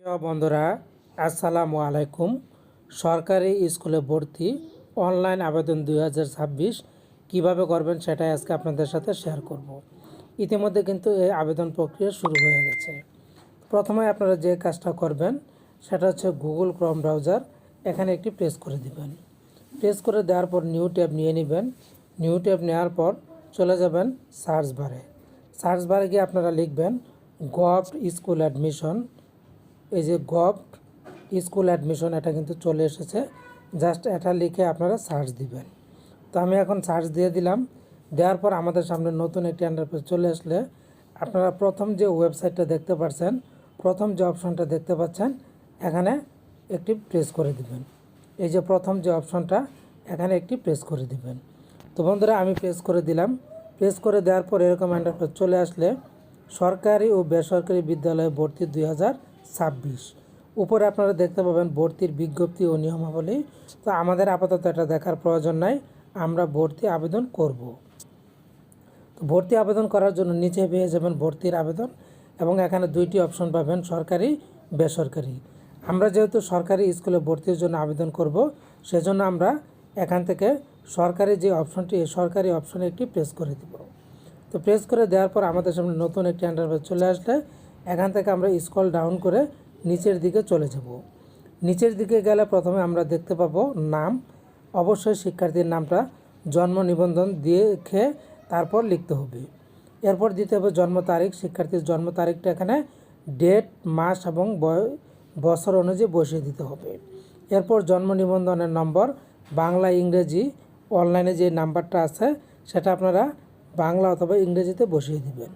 প্রিয় বন্ধুরা, আসসালামু আলাইকুম। সরকারি স্কুলে ভর্তি অনলাইন আবেদন দুই হাজার ছাব্বিশ, কীভাবে করবেন সেটাই আজকে আপনাদের সাথে শেয়ার করব। ইতিমধ্যে কিন্তু এই আবেদন প্রক্রিয়া শুরু হয়ে গেছে। প্রথমে আপনারা যে কাজটা করবেন, সেটা হচ্ছে গুগল ক্রম ব্রাউজার এখানে একটি প্রেস করে দিবেন। প্রেস করে দেওয়ার পর নিউ ট্যাব নিয়ে নেবেন। নিউ ট্যাব নেওয়ার পর চলে যাবেন সার্চ বারে সার্চ বারে গিয়ে আপনারা লিখবেন গভ স্কুল অ্যাডমিশন এই যে গভ স্কুল অ্যাডমিশন, এটা কিন্তু চলে এসেছে। জাস্ট এটা লিখে আপনারা সার্চ দিবেন। তো আমি এখন সার্চ দিয়ে দিলাম। দেওয়ার পর আমাদের সামনে নতুন একটি আন্ডারপেজ চলে আসলে আপনারা প্রথম যে ওয়েবসাইটটা দেখতে পাচ্ছেন প্রথম যে অপশনটা দেখতে পাচ্ছেন, এখানে একটি প্রেস করে দিবেন। এই যে প্রথম যে অপশনটা এখানে একটি প্রেস করে দিবেন। তো বন্ধুরা, আমি প্রেস করে দিলাম। প্রেস করে দেওয়ার পর এরকম আন্ডারপেজ চলে আসলে সরকারি ও বেসরকারি বিদ্যালয়ে ভর্তি দুই হাজার ছাব্বিশ। উপরে আপনারা দেখতে পাবেন ভর্তির বিজ্ঞপ্তি ও নিয়মাবলী। তো আমাদের আপাতত এটা দেখার প্রয়োজন নাই, আমরা ভর্তি আবেদন করব। তো ভর্তি আবেদন করার জন্য নিচে পেয়ে যাবেন ভর্তির আবেদন এবং এখানে দুইটি অপশন পাবেন, সরকারি, বেসরকারি। আমরা যেহেতু সরকারি স্কুলে ভর্তির জন্য আবেদন করব, সেজন্য আমরা এখান থেকে সরকারি যে অপশনটি সরকারি অপশনে একটি প্রেস করে দিব। তো প্রেস করে দেওয়ার পর আমাদের সামনে নতুন একটি আন্ডারপেজ চলে আসলে এখান থেকে আমরা স্কল ডাউন করে নিচের দিকে চলে যাব। নিচের দিকে গেলে প্রথমে আমরা দেখতে পাবো নাম। অবশ্যই শিক্ষার্থীর নামটা জন্ম নিবন্ধন দিয়ে খেয়ে তারপর লিখতে হবে। এরপর দিতে হবে জন্ম তারিখ। শিক্ষার্থীর জন্ম তারিখটা এখানে ডেট, মাস এবং বছর অনুযায়ী বসিয়ে দিতে হবে। এরপর জন্ম নিবন্ধনের নম্বর, বাংলা, ইংরেজি, অনলাইনে যে নাম্বারটা আছে সেটা আপনারা বাংলা অথবা ইংরেজিতে বসিয়ে দিবেন।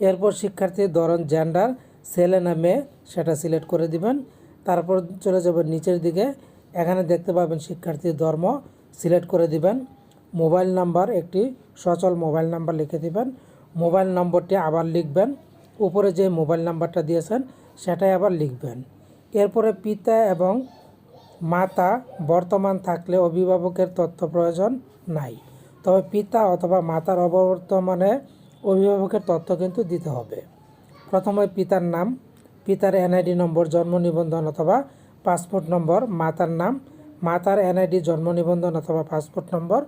এরপর শিক্ষার্থীর ধরন জেন্ডার ছেলে না মেয়ে, সেটা সিলেক্ট করে দিবেন। তারপর চলে যাবেন নিচের দিকে। এখানে দেখতে পাবেন শিক্ষার্থীর ধর্ম সিলেক্ট করে দিবেন। মোবাইল নাম্বার, একটি সচল মোবাইল নাম্বার লিখে দিবেন। মোবাইল নম্বরটি আবার লিখবেন। উপরে যে মোবাইল নাম্বারটা দিয়েছেন, সেটাই আবার লিখবেন। এরপরে পিতা এবং মাতা বর্তমান থাকলে অভিভাবকের তথ্য প্রয়োজন নাই। তবে পিতা অথবা মাতার অবর্তমানে অভিভাবকের তথ্য কিন্তু দিতে হবে। প্রথমে পিতার নাম, পিতার এনআইডি নম্বর, জন্ম নিবন্ধন অথবা পাসপোর্ট নম্বর, মাতার নাম, মাতার এনআইডি, জন্ম নিবন্ধন অথবা পাসপোর্ট নম্বর,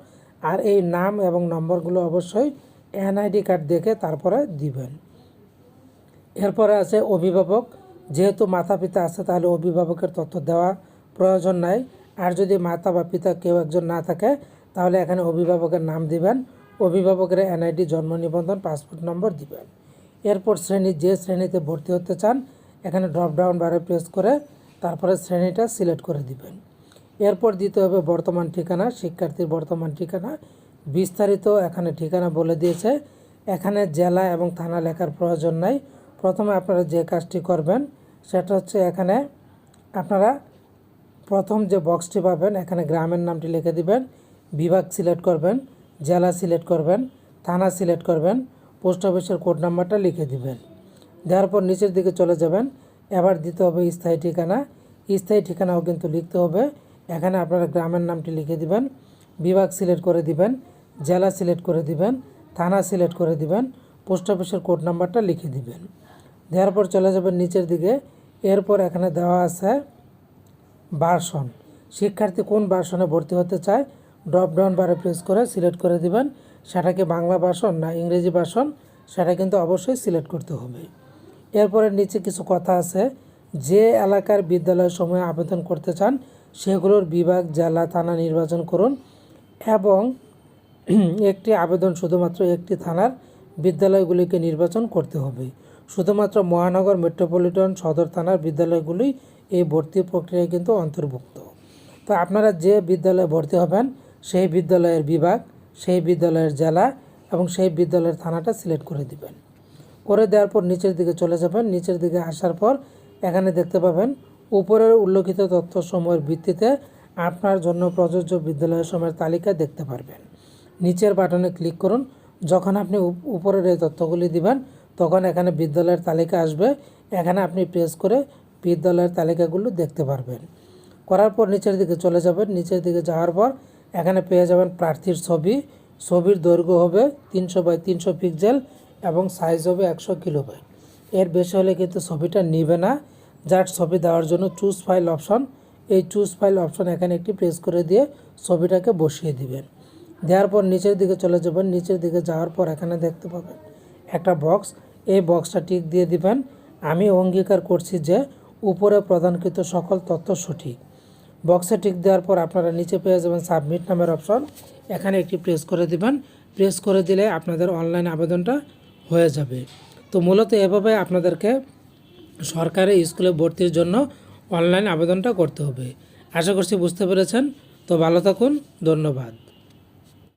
আর এই নাম এবং নম্বরগুলো অবশ্যই এনআইডি কার্ড দেখে তারপরে দিবেন। এরপরে আছে অভিভাবক। যেহেতু মাতা পিতা আছে, তাহলে অভিভাবকের তথ্য দেওয়া প্রয়োজন নাই। আর যদি মাতা বা পিতা কেউ একজন না থাকে, তাহলে এখানে অভিভাবকের নাম দিবেন। অভিভাবকের এনআইডি জন্ম নিবন্ধন, পাসপোর্ট নম্বর দিবেন। এরপর শ্রেণি, যে শ্রেণীতে ভর্তি হতে চান, এখানে ড্রপ ডাউন বারে প্রেস করে তারপরে শ্রেণীটা সিলেক্ট করে দিবেন। এরপর দিতে হবে বর্তমান ঠিকানা, শিক্ষার্থীর বর্তমান ঠিকানা। বিস্তারিত এখানে ঠিকানা বলে দিয়েছে। এখানে জেলা এবং থানা লেখার প্রয়োজন নাই। প্রথমে আপনারা যে কাজটি করবেন, সেটা হচ্ছে এখানে আপনারা প্রথম যে বক্সটি পাবেন, এখানে গ্রামের নামটি লিখে দিবেন, বিভাগ সিলেক্ট করবেন। জেলা সিলেক্ট করবেন, থানা সিলেক্ট করবেন, পোস্ট অফিসের কোড নাম্বারটা লিখে দিবেন। দেওয়ার পর নিচের দিকে চলে যাবেন, এবার দিতে হবে স্থায়ী ঠিকানা। স্থায়ী ঠিকানাও কিন্তু লিখতে হবে। এখানে আপনারা গ্রামের নামটি লিখে দিবেন, বিভাগ সিলেক্ট করে দিবেন, জেলা সিলেক্ট করে দিবেন, থানা সিলেক্ট করে দিবেন, পোস্ট অফিসের কোড নাম্বারটা লিখে দিবেন। দেওয়ার পর চলে যাবেন নিচের দিকে। এরপর এখানে দেওয়া আছে বার্সন শিক্ষার্থী কোন বার্সনে ভর্তি হতে চায়? ড্রপ ডাউন বারে প্রেস করে সিলেক্ট করে দিবেন। সেটাকে বাংলা ভার্সন না ইংরেজি ভার্সন সেটা কিন্তু অবশ্যই সিলেক্ট করতে হবে। এরপরে নিচে কিছু কথা আছে। যে এলাকার বিদ্যালয় সময়ে আবেদন করতে চান, সেগুলোর বিভাগ, জেলা, থানা নির্বাচন করুন এবং একটি আবেদন শুধুমাত্র একটি থানার বিদ্যালয়গুলিকে নির্বাচন করতে হবে। শুধুমাত্র মহানগর মেট্রোপলিটন সদর থানার বিদ্যালয়গুলি এই ভর্তি প্রক্রিয়ায় কিন্তু অন্তর্ভুক্ত। তো আপনারা যে বিদ্যালয়ে ভর্তি হবেন সেই বিদ্যালয়ের বিভাগ, সেই বিদ্যালয়ের জেলা এবং সেই বিদ্যালয়ের থানাটা সিলেক্ট করে দিবেন। করে দেওয়ার পর নিচের দিকে চলে যাবেন। নিচের দিকে আসার পর এখানে দেখতে পাবেন উপরের উল্লেখিত তথ্য সময়ের ভিত্তিতে আপনার জন্য প্রযোজ্য বিদ্যালয়ের সময়ের তালিকা দেখতে পারবেন। নিচের বাটনে ক্লিক করুন। যখন আপনি উপ- উপরের এই তথ্যগুলি দিবেন, তখন এখানে বিদ্যালয়ের তালিকা আসবে। এখানে আপনি প্রেস করে বিদ্যালয়ের তালিকাগুলো দেখতে পারবেন। করার পর নিচের দিকে চলে যাবেন। নিচের দিকে যাওয়ার পর এখানে পেয়ে যাবেন প্রার্থীর ছবি। ছবির দৈর্ঘ্য হবে তিনশো বাই তিনশো পিক্সেল এবং সাইজ হবে একশো কিলো বাই এর বেশি হলে কিন্তু ছবিটা নিবে না। যার ছবি দেওয়ার জন্য চুজ ফাইল অপশন এই চুজ ফাইল অপশন এখানে একটি প্রেস করে দিয়ে ছবিটাকে বসিয়ে দিবেন। দেওয়ার পর নিচের দিকে চলে যাবেন। নিচের দিকে যাওয়ার পর এখানে দেখতে পাবেন একটা বক্স এই বক্সটা টিক দিয়ে দিবেন। আমি অঙ্গীকার করছি যে উপরে প্রদানকৃত সকল তথ্য সঠিক। বক্সে টিক দেওয়ার পর আপনারা নিচে পেয়ে যাবেন সাবমিট নামের অপশন। এখানে একটি প্রেস করে দিবেন। প্রেস করে দিলে আপনাদের অনলাইন আবেদনটা হয়ে যাবে। তো মূলত এভাবে আপনাদেরকে সরকারি স্কুলে ভর্তির জন্য অনলাইন আবেদনটা করতে হবে। আশা করছি বুঝতে পেরেছেন। তো ভালো থাকুন। ধন্যবাদ।